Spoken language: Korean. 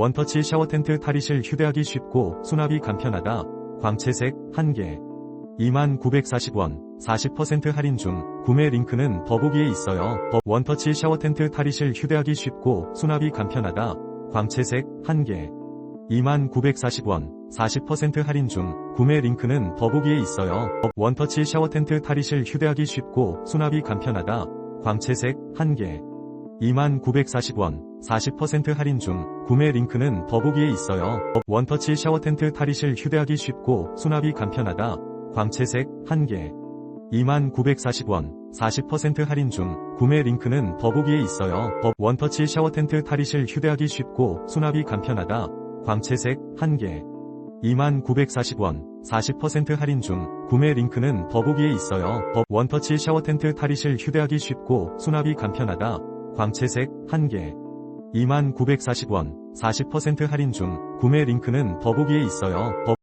원터치 샤워 텐트 탈의실 휴대하기 쉽고 수납이 간편하다. 광채색 1개. 2940원 40% 할인 중 구매 링크는 더보기에 있어요. 더- 원터치 샤워 텐트 탈의실 휴대하기 쉽고 수납이 간편하다. 광채색 1개. 2940원 40% 할인 중 구매 링크는 더보기에 있어요. 더- 원터치 샤워 텐트 탈의실 휴대하기 쉽고 수납이 간편하다. 광채색 1개. 2940원 40% 할인 중 구매 링크는 더보기에 있어요. 더- 원터치 샤워 텐트 탈의실 휴대하기 쉽고 수납이 간편하다. 광채색 1개. 2940원 40% 할인 중 구매 링크는 더보기에 있어요. 더- 원터치 샤워 텐트 탈의실 휴대하기 쉽고 수납이 간편하다. 광채색 1개. 2940원 40% 할인 중 구매 링크는 더보기에 있어요. 더- 원터치 샤워 텐트 탈의실 휴대하기 쉽고 수납이 간편하다. 광채색 1개. 2940원 40% 할인 중 구매 링크는 더보기에 있어요. 더-